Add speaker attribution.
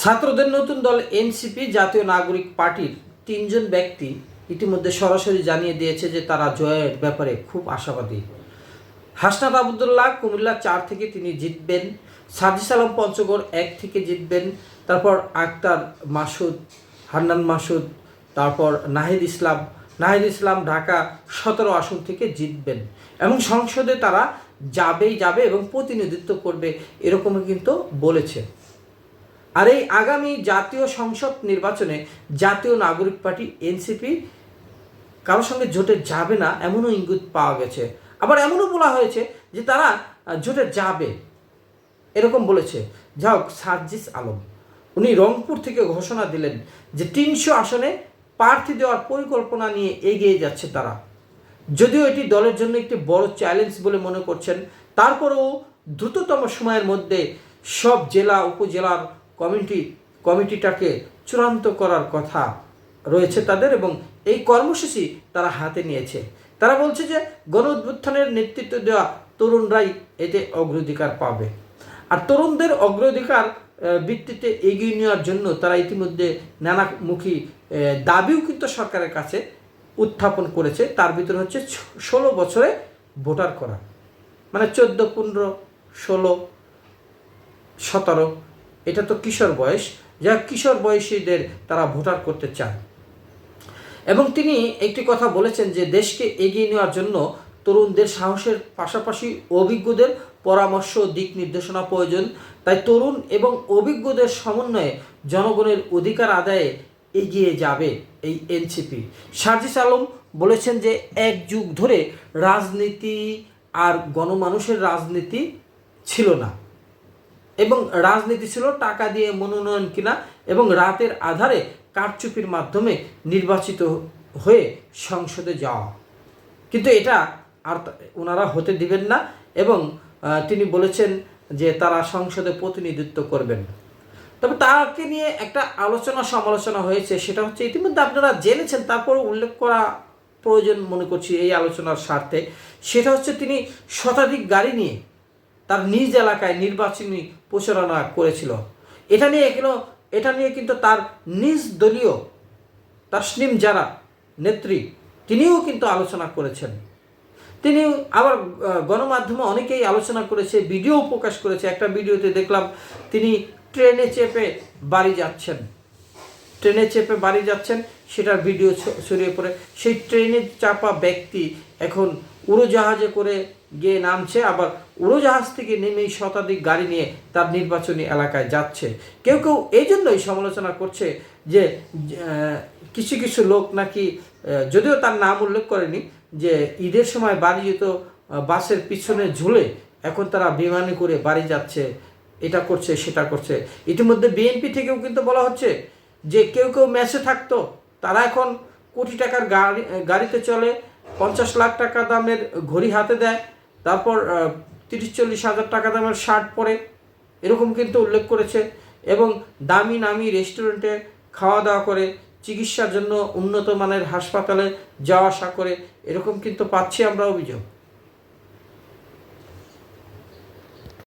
Speaker 1: ছাত্রদের নতুন দল এনসিপি, জাতীয় নাগরিক পার্টির তিনজন ব্যক্তি ইতিমধ্যে সরাসরি জানিয়ে দিয়েছে যে তারা জয়ের ব্যাপারে খুব আশাবাদী। হাসনাত আবদুল্লাহ কুমিল্লা চার থেকে তিনি জিতবেন, সাজিস আলম পঞ্চগড় এক থেকে জিতবেন, তারপর আক্তার মাসুদ, হান্নান মাসুদ, তারপর নাহিদ ইসলাম নাহিদ ইসলাম ঢাকা সতেরো আসন থেকে জিতবেন। এবং সংসদে তারা যাবেই যাবে এবং প্রতিনিধিত্ব করবে এরকমই কিন্তু বলেছে। আর এই আগামী জাতীয় সংসদ নির্বাচনে জাতীয় নাগরিক পার্টি এনসিপি কারোর সঙ্গে জোটে যাবে না, এমনও ইঙ্গিত পাওয়া গেছে। আবার এমনও বলা হয়েছে যে তারা জোটে যাবে। এরকম বলেছে। যা হোক সার্জিস আলম, উনি রংপুর থেকে ঘোষণা দিলেন যে তিনশো আসনে প্রার্থী দেওয়ার পরিকল্পনা নিয়ে এগিয়ে যাচ্ছে তারা। যদিও এটি দলের জন্য একটি বড় চ্যালেঞ্জ বলে মনে করছেন, তারপরেও দ্রুততম সময়ের মধ্যে সব জেলা, উপজেলার কমিটি, কমিটিটাকে চূড়ান্ত করার কথা রয়েছে তাদের এবং এই কর্মসূচি তারা হাতে নিয়েছে। তারা বলছে যে গণ উত্থানের নেতৃত্ব দেওয়া তরুণরাই এতে অগ্রাধিকার পাবে। আর তরুণদের অগ্রাধিকার ভিত্তিতে এগিয়ে নেওয়ার জন্য তারা ইতিমধ্যে নানামুখী দাবিও কিন্তু সরকারের কাছে উত্থাপন করেছে। তার ভিতরে হচ্ছে ষোলো বছরে ভোটার করা। মানে চোদ্দ, পনেরো, ষোলো, সতেরো এটা তো কিশোর বয়স। যা কিশোর বয়সীদের তারা ভোটার করতে চায়। এবং তিনি একটি কথা বলেছেন যে, দেশকে এগিয়ে নেওয়ার জন্য তরুণদের সাহসের পাশাপাশি অভিজ্ঞদের পরামর্শ, দিক নির্দেশনা প্রয়োজন। তাই তরুণ এবং অভিজ্ঞদের সমন্বয়ে জনগণের অধিকার আদায়ে এগিয়ে যাবে এই এনসিপি সার্জিস আলম বলেছেন যে, এক যুগ ধরে রাজনীতি আর গণমানুষের রাজনীতি ছিল না। এবং রাজনীতি ছিল টাকা দিয়ে মনোনয়ন কিনা এবং রাতের আধারে কারচুপির মাধ্যমে নির্বাচিত হয়ে সংসদে যাওয়া। কিন্তু এটা আর ওনারা হতে দিবেন না এবং তিনি বলেছেন যে তারা সংসদে প্রতিনিধিত্ব করবেন। তবে তাকে নিয়ে একটা আলোচনা সমালোচনা হয়েছে, সেটা হচ্ছে ইতিমধ্যে আপনারা জেনেছেন, তারপর উল্লেখ করা প্রয়োজন মনে করছি এই আলোচনার স্বার্থে। সেটা হচ্ছে তিনি শতাধিক গাড়ি নিয়ে তার নিজ এলাকায় নির্বাচনী প্রচারণা করেছিল। এটা নিয়ে এখনও এটা নিয়ে কিন্তু তার নিজ দলীয় তাসনিম যারা নেত্রী, তিনিও কিন্তু আলোচনা করেছেন। তিনি আবার গণমাধ্যমে অনেকেই আলোচনা করেছে, ভিডিও প্রকাশ করেছে। একটা ভিডিওতে দেখলাম তিনি ট্রেনে চেপে বাড়ি যাচ্ছেন। ট্রেনে চেপে বাড়ি যাচ্ছেন, সেটার ভিডিও ছড়িয়ে পড়ে। সেই ট্রেনে চাপা ব্যক্তি এখন উড়োজাহাজে করে গিয়ে নামছে, আবার উড়োজাহাজ থেকে নেমেই শতাধিক গাড়ি নিয়ে তার নির্বাচনী এলাকায় যাচ্ছে। কেউ কেউ এই জন্যই সমালোচনা করছে যে কিছু কিছু লোক নাকি যদিও তার নাম উল্লেখ করেনি, যে ঈদের সময় বাড়ি যেত বাসের পিছনে ঝুলে এখন তারা বিমানে করে বাড়ি যাচ্ছে, এটা করছে, সেটা করছে। ইতিমধ্যে বিএনপি থেকেও কিন্তু বলা হচ্ছে যে, কেউ কেউ ম্যাচে থাকতো, তারা এখন কোটি টাকার গাড়ি গাড়িতে চলে পঞ্চাশ লাখ টাকা দামের ঘড়ি হাতে দেয়, তারপর তিরিশ, চল্লিশ হাজার টাকা দামের শার্ট পরে, এরকম কিন্তু উল্লেখ করেছে। এবং দামি নামি রেস্টুরেন্টে খাওয়া দাওয়া করে, চিকিৎসার জন্য উন্নত মানের হাসপাতালে যাওয়া আসা করে, এরকম কিন্তু পাচ্ছি আমরা অভিযোগ।